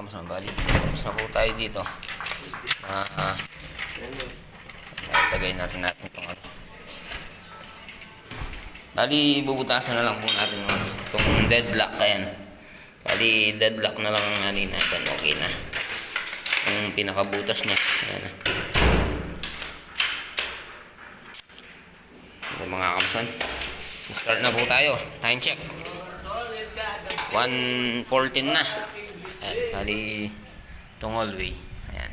kamusan. Bali, tapos na tayo dito. Ah, Ilagay natin natin itong ano. Bali, bubutasan na lang po natin ano, itong deadlock. Ayan. Bali, deadlock na lang ang ano natin. Okay na. Yung pinakabutas niya. Ayan na. Okay, mga kamsan. Start na po tayo. Time check. 1.14 na. Bali, itong hallway. Ayan.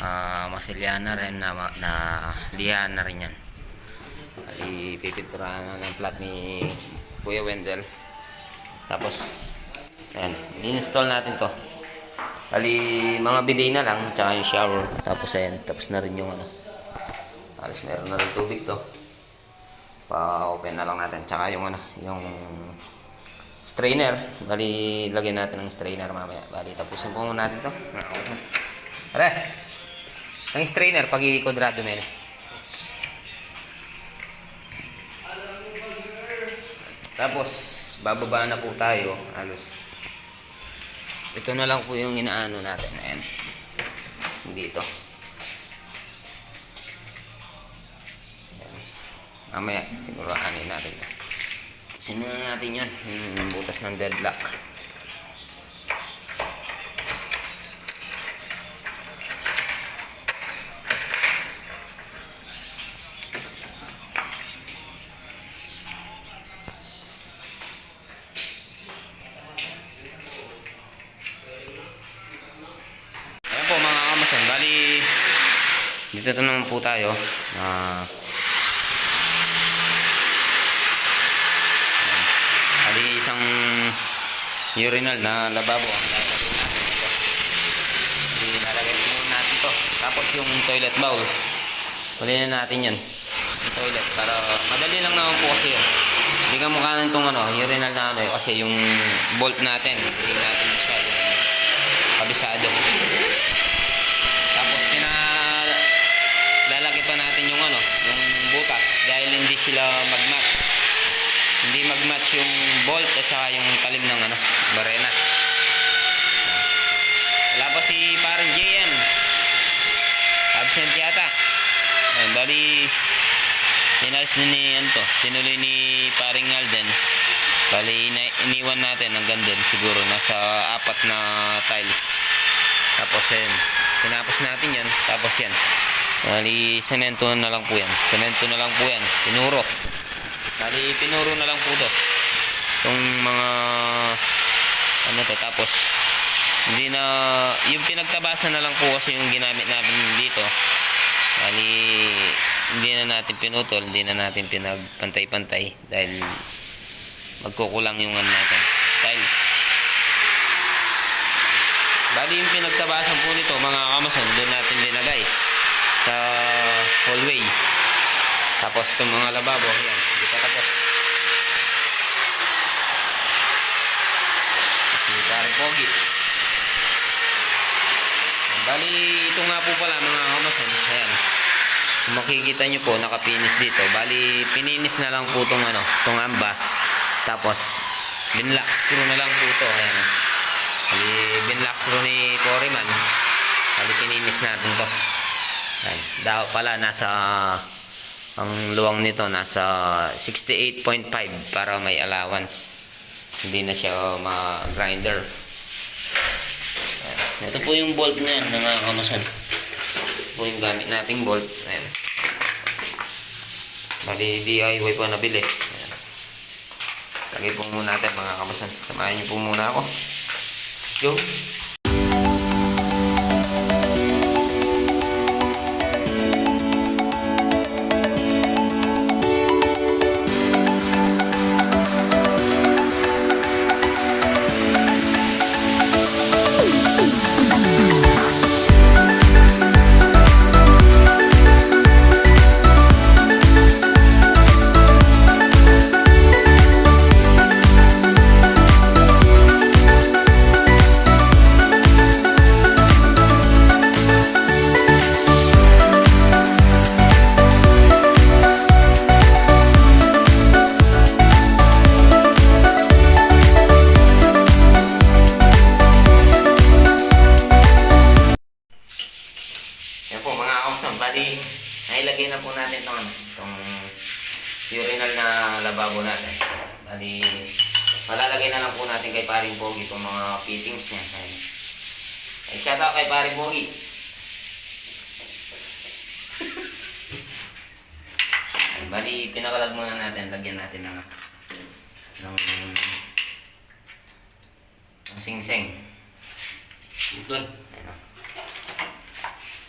Ah, masiliana rin na, na lihan na rin yan. Bali, pipinturahan na ng plat ni Kuya Wendell. Tapos, ayan, i-install natin to. Bali, mga bidet na lang, tsaka yung shower. Tapos, ayan, tapos na rin yung ano. Alas meron na rin tubig to. Pa-open na lang natin. Tsaka yung ano, yung strainer. Bali, lagyan natin ng strainer mamaya. Bali, tapusin po muna natin to. Are, ang strainer, pag i-quadrado mo yun. Tapos, bababa na po tayo. Halos. Ito na lang po yung inaano natin. Ayan. Dito. Ayan. Mamaya, siguro anin natin. Sino na natin yan? Yung butas ng deadlock. Ayan po mga kamason. Bali, dito na naman po tayo. Ah, bali, isang urinal na lababo ang lalagay natin ito. Natin to. Tapos yung toilet bowl. Kunin na natin yan. Yung toilet. Para madali lang naman po kasi yun. Hindi ka mukha ng itong ano, urinal na ano kasi yung bolt natin, hindi natin yung kabisado. Tapos pina lalagay pa natin yung ano, yung butas dahil hindi sila mag-match. Hindi mag-match yung bolt at saka yung talim ng ano, barena. Wala pa si parang JM. Absent yata. Ayun, bali inalis na ni ano to, sinuloy ni paring Alden. Bali iniwan natin hanggang doon siguro nasa apat na tiles. Tapos yan, tinapos natin yan, tapos yan. Bali, semento na lang po yan. Semento na lang po yan. Pinuro. Bali, pinuro na lang po to. Itong mga, ano to, tapos, hindi na, yung pinagtabasan na lang po kasi yung ginamit natin dito. Bali, hindi na natin pinutol, hindi na natin pinagpantay-pantay dahil magkukulang yung ano natin. Tiles. Bali yung pinagtabasan po nito mga kamason, doon natin linagay sa hallway. Tapos itong mga lababo, yan, hindi pa tapos. Si Pogi. Bali, ito nga po pala mga kamason, ayan. Kung makikita nyo po, nakapinis dito. Bali, pininis na lang po itong ano, itong amba. Tapos, binlock screw na lang po ito. Ayan. Bali, binlock screw ni Foreman. Bali, pininis natin to. Ayan. Daw pala, nasa, ang luwang nito, nasa 68.5 para may allowance. Hindi na siya ma-grinder. Ito po yung bolt na yan, mga kamasan. Ito po yung gamit nating bolt. Ayan. Bali, DIY pa nabili. Ayan. Lagay po muna natin mga kamasan. Samahan niyo po muna ako. Let's go.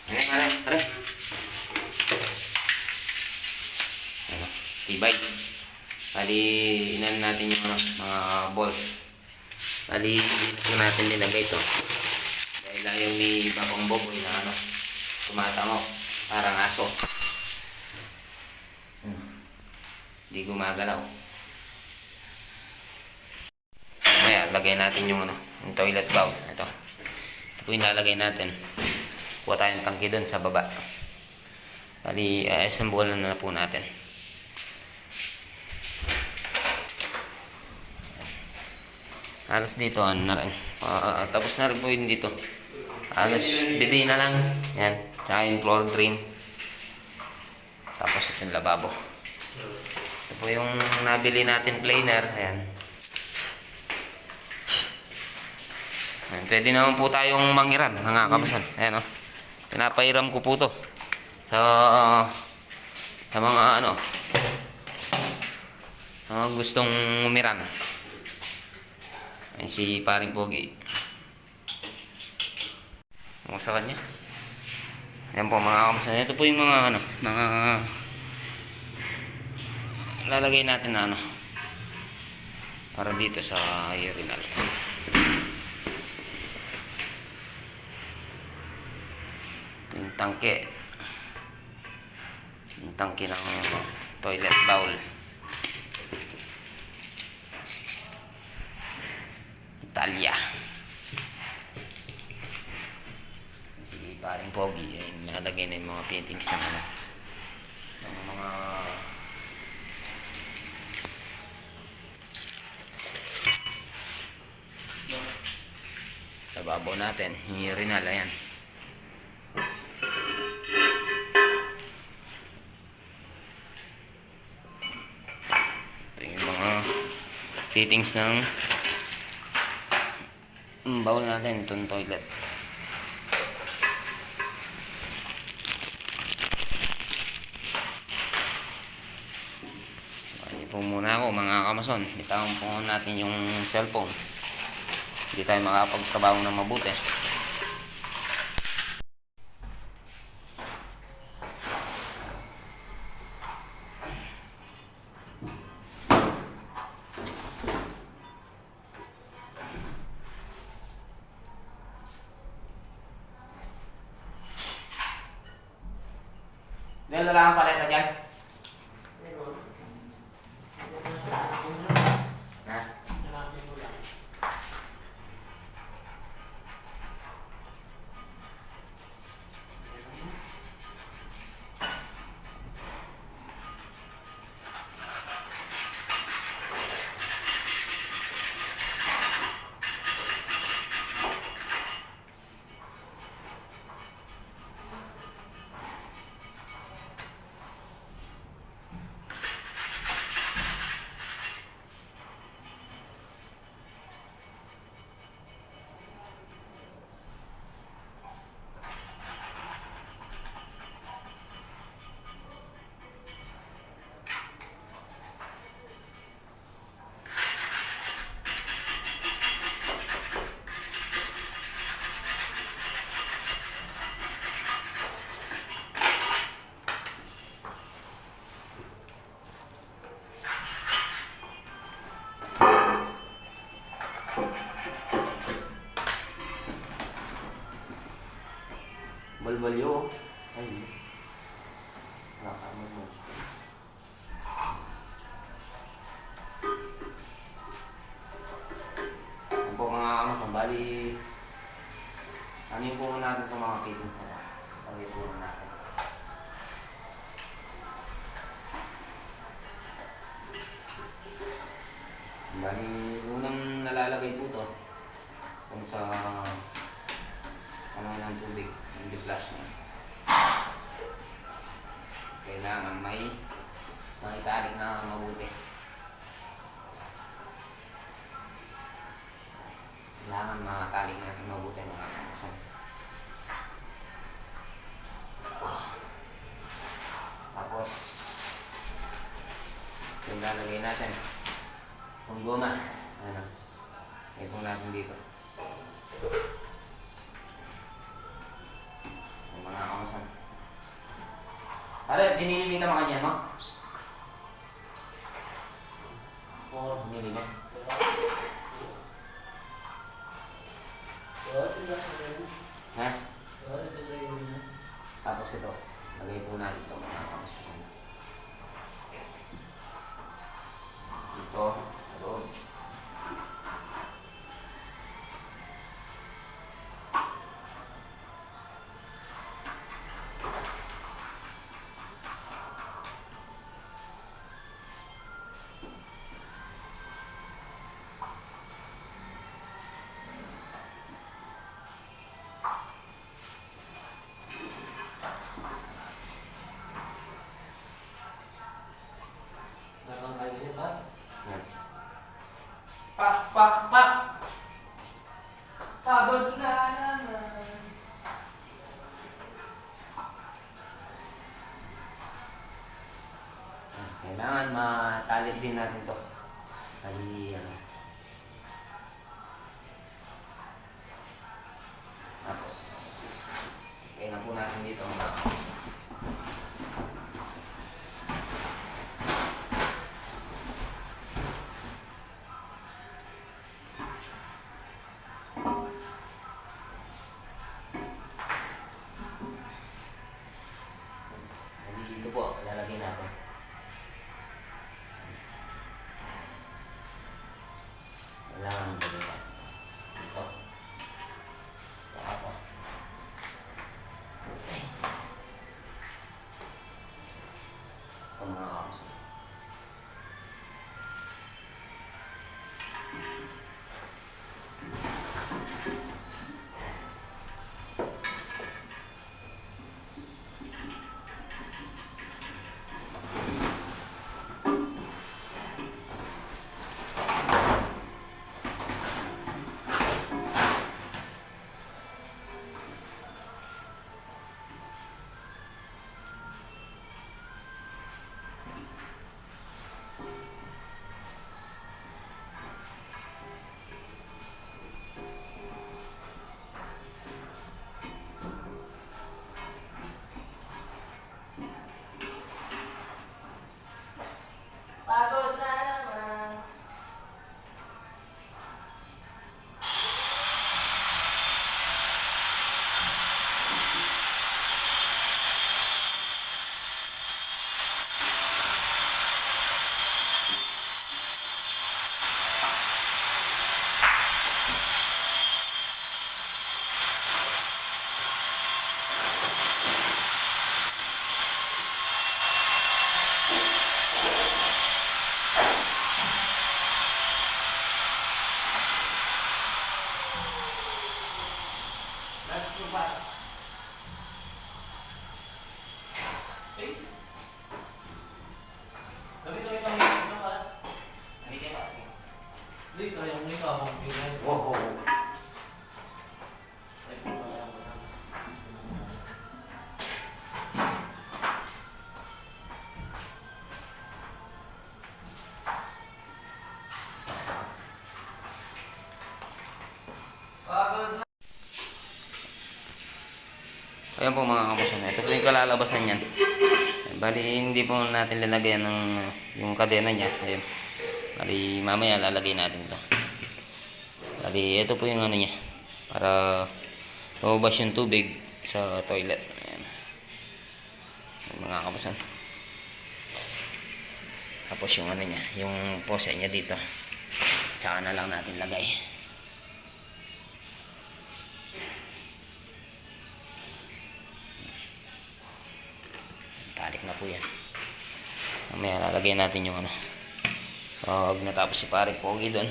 Ayan, ayan, ayan. Ayan o. Tibay. Bali, inan natin yung ano, mga bolt. Bali, dito natin nilagay ito. Dahil ayaw ni Babang Boboy na ano, tumatamo. Parang aso. Hmm. Hindi gumagalaw. Mamaya, lagay natin yung ano, yung toilet bowl. Ito. Ito po yung lalagay natin. Kuha tayong tangki doon sa baba. Bali, uh, assemble na, na po natin. Halos dito, ano na rin. Ah, tapos na rin po yun dito. Halos bidi na lang. Yan. Tsaka yung floor drain. Tapos ito yung lababo. Ito po yung nabili natin planer. Ayan. Ayan. Pwede naman po tayong mangiram, mga kapasan. Ayan o. Pinapairam ko po to. Sa, sa mga ano, mga gustong umiram. Ayan si paring Pogi. Mo sa kanya. Ayan po mga kamusta. Ito po yung mga ano, mga lalagay natin na ano para dito sa urinal. Ito yung tangke. Yung tangke ng toilet bowl. Italia. Si paring Pogi ay nalagay na yung mga paintings ng ano. Ng mga sa babaw natin, yung urinal, ayan. Ito fittings ng mm, bowl natin, itong toilet. So, po muna ako mga kamason. Bitawan po natin yung cellphone. Hindi tayo makapagtrabaho ng mabuti. Balbalyo. Ay. Nakakamot mo. Yung lalagay natin. Itong goma. Ano? Itong natin dito. Yung mga kamusan. Pare, dinilimitan mo kanya, no? Psst. Oo, dinilimitan. Ha? Tapos ito, lagay po natin Ayan po mga kamusan. Ito po yung kalalabasan niyan. Bali, hindi po natin lalagyan ng yung kadena niya. Ayan. Bali, mamaya lalagay natin ito. Bali, ito po yung ano niya. Para lumabas yung tubig sa toilet. Ayan. Mga kamusan. Tapos yung ano niya, yung pose niya dito. Tsaka na lang natin lagay. Po yan. Mamaya lalagay natin yung ano. Huwag natapos si pare Pogi doon.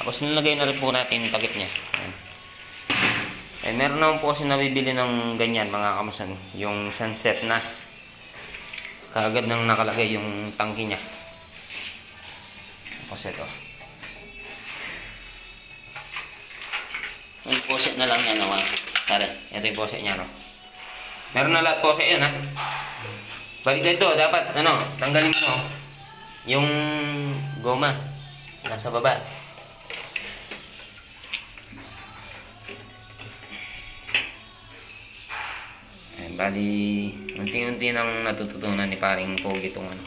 Tapos nilagay na rin po natin yung takip niya. Ayan. Eh, meron naman po kasi nabibili ng ganyan mga kamasan. Yung sunset na. Kaagad nang nakalagay yung tangki niya. Tapos ito. Yung poset na lang yan, no? ah. Tara, ito yung poset niya, no? Meron na lahat poset yan, ha? Balik dito, dapat, ano, tanggalin mo, yung goma. Nasa baba. Eh, bali, unti-unti nang natututunan ni paring Pogi itong ano,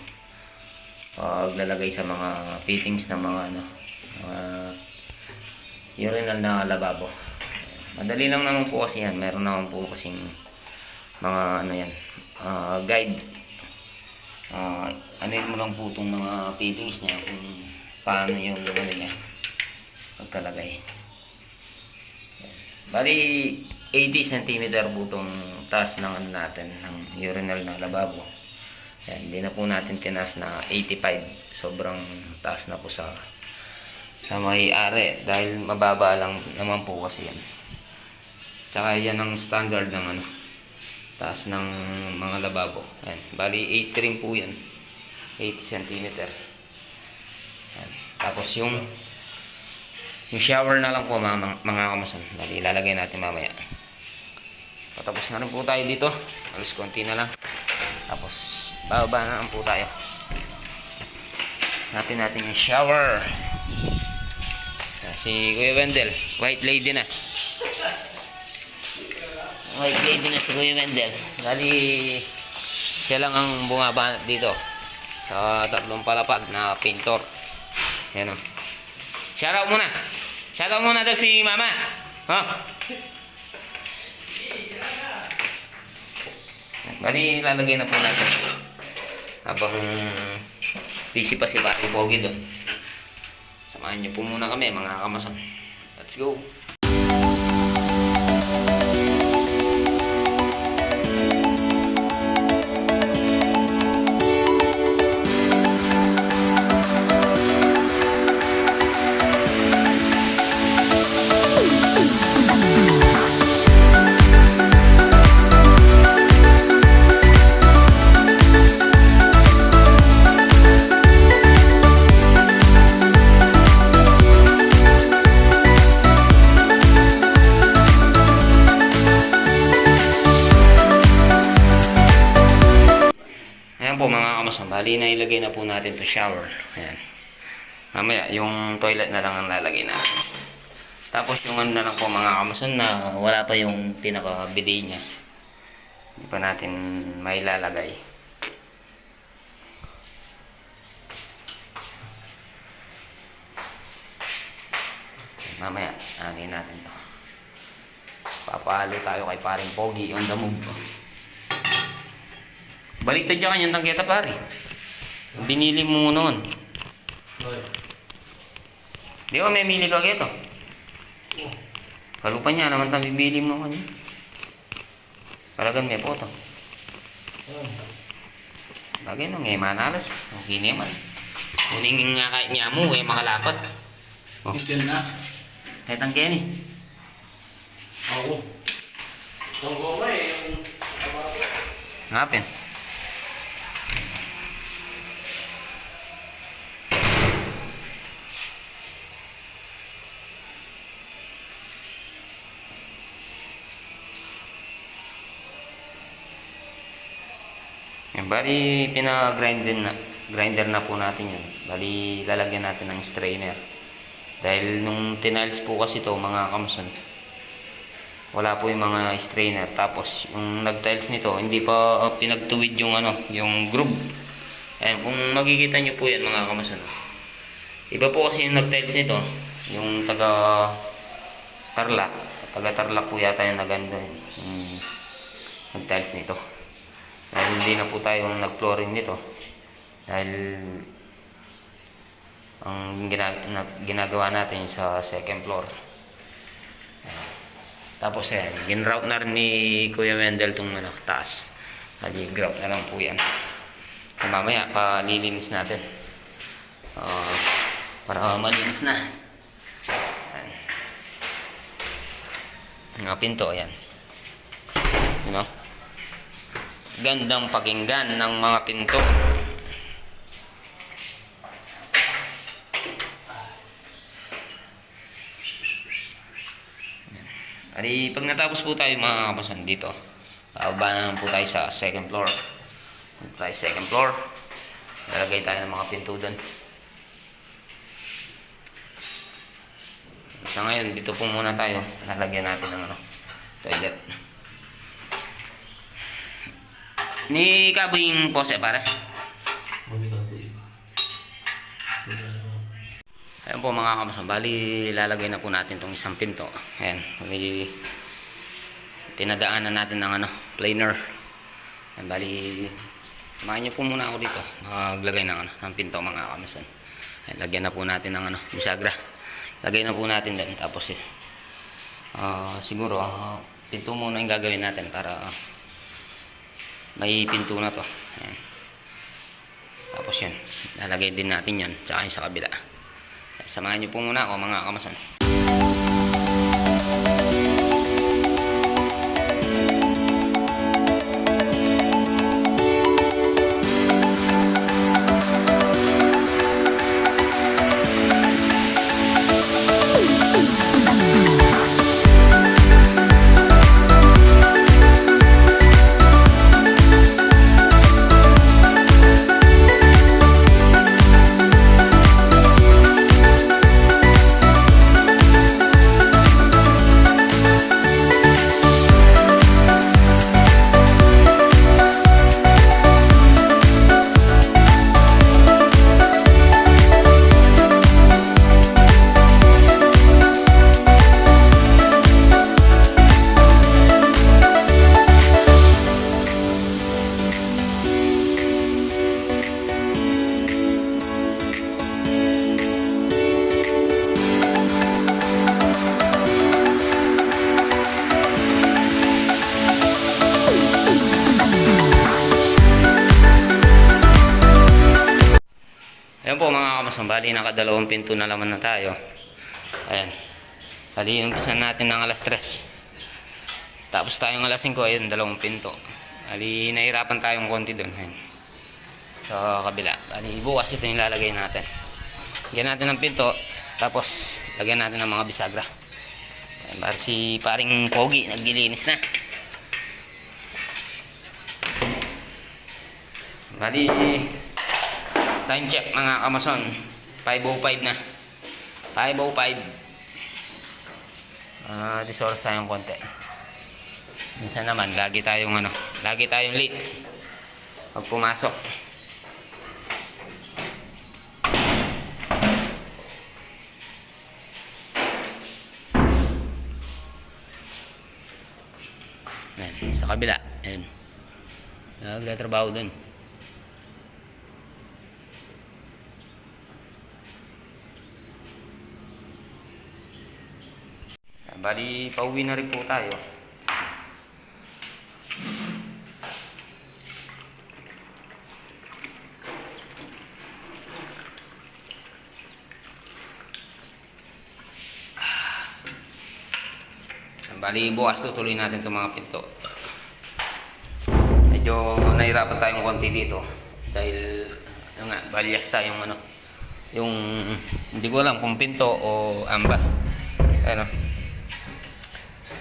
paglalagay sa mga fittings ng mga ano, mga urinal na lababo. Madali lang naman po kasi yan. Meron naman po kasing mga ano yan, ah, guide. Ah, ano mo lang po itong mga fittings niya kung paano yung ano niya pagkalagay. Bali, 80 cm po itong taas ng ano natin, ng urinal na lababo. Yan, hindi na po natin tinaas na 85. Sobrang taas na po sa sa may-ari dahil mababa lang naman po kasi yan. Tsaka yan ang standard ng ano, taas ng mga lababo. Yan. Bali 8 rin po yan. 80 cm. Yan. Tapos yung yung shower na lang po mga, mga, kamason. Bali ilalagay natin mamaya. Patapos na rin po tayo dito. Alas konti na lang. Tapos bababa na lang po tayo. Natin natin yung shower. Si Kuya Wendel, white lady na. White lady na si Kuya Wendel. Dali, siya lang ang bumaba dito sa tatlong palapag na pintor. Yan o. Shoutout muna. Shoutout muna daw si Mama. Ha? Bali, lalagay na po natin. Habang busy pa si Pati Pogi doon. Samahan niyo po muna kami mga kamason. Let's go! Toilet na lang ang lalagay natin. Tapos yung ano na lang po mga kamason na wala pa yung pinaka-bidet niya. Hindi pa natin may lalagay. Mamaya, angin natin to. Papalo tayo kay paring Pogi, on the move. Baliktad niya kanyang tanggeta pare. Binili mo noon. Di ba may mili ka kito? Kalupa niya naman tayo bibili mo kanya. Palagan may poto. Bagay no, ngayon manalas. Okay naman. Kuning nga kahit niya mo, eh makalapat. Oh. Tigil na. Kahit ang Kenny. Oo. Itong goma eh, yung... Ngapin. Yan, bali, pinag-grinder na, grinder na po natin yun. Bali, lalagyan natin ng strainer. Dahil nung tiniles po kasi to mga kamson, wala po yung mga strainer. Tapos, yung nag-tiles nito, hindi pa uh, pinagtuwid yung ano, yung groove. Ayan, kung makikita nyo po yan mga kamason. Iba po kasi yung nag-tiles nito, yung taga Tarlac. Taga Tarlac po yata yung naganda yung nag-tiles nito. Dahil hindi na po tayo nag-flooring nito. Dahil ang gina- na- ginagawa natin sa second floor. Tapos yan, ginroute na rin ni Kuya Wendell itong ano, taas. Hali, grout na lang po yan. Kung mamaya, palilinis natin. Ah, para malinis na. Yan. Mga pinto, yan. You know? Gandang pakinggan ng mga pinto. Ali, pag natapos po tayo mga kamason dito, bababa na po tayo sa second floor. Punta second floor. Lalagay tayo ng mga pinto doon. Sa ngayon, dito po muna tayo. Lalagyan natin ng ano, toilet. Ni kabing pose yun. Ayan po mga kamason, bali lalagay na po natin tong isang pinto. Ayan, bali pinadaanan natin ng ano, planer. Ayan, bali samahan niyo po muna ako dito. Maglagay ng ano, ng pinto mga kamason. Ayan, lagyan na po natin ng ano, bisagra. Lagay na po natin din. Tapos eh, ah, siguro ah, pinto muna yung gagawin natin para ah, may pinto na to. Ayan. Tapos yun, lalagay din natin yan, tsaka yung sa kabila. Samahan niyo po muna ako mga kamasan. Kamasan, bali nakadalawang pinto na laman na tayo. Ayan. Bali umpisa natin ng alas 3. Tapos tayong alas 5, ayun, dalawang pinto. Bali nahirapan tayong konti doon. Ayan. Sa kabila. Bali bukas ito yung lalagay natin. Lagyan natin ng pinto, tapos lagyan natin ng mga bisagra. Ayan, bali si paring Pogi, naglilinis na. Bali, Time check mga kamason. 5.05 na. 5.05. Ah, uh, oras tayong konti. Minsan naman, lagi tayong ano, lagi tayong late. Pag pumasok. Ayan, sa kabila. Ayan. Nagtatrabaho dun. Bali, pauwi na rin po tayo. Bali, bukas tutuloy natin itong mga pinto. Medyo nahirapan tayong konti dito. Dahil, yun nga, balyas tayong ano. Yung, hindi ko alam kung pinto o amba. Ano.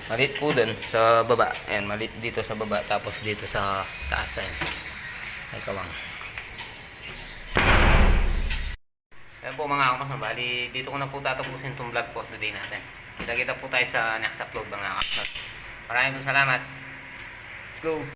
Malit po dun sa baba. Ayan, malit dito sa baba. Tapos dito sa taas. Ayan. Ay kawang. Ayan po mga kamas. Bali, dito ko na po tatapusin itong vlog po today natin. Kita-kita po tayo sa next upload mga kamas. Maraming po salamat. Let's go!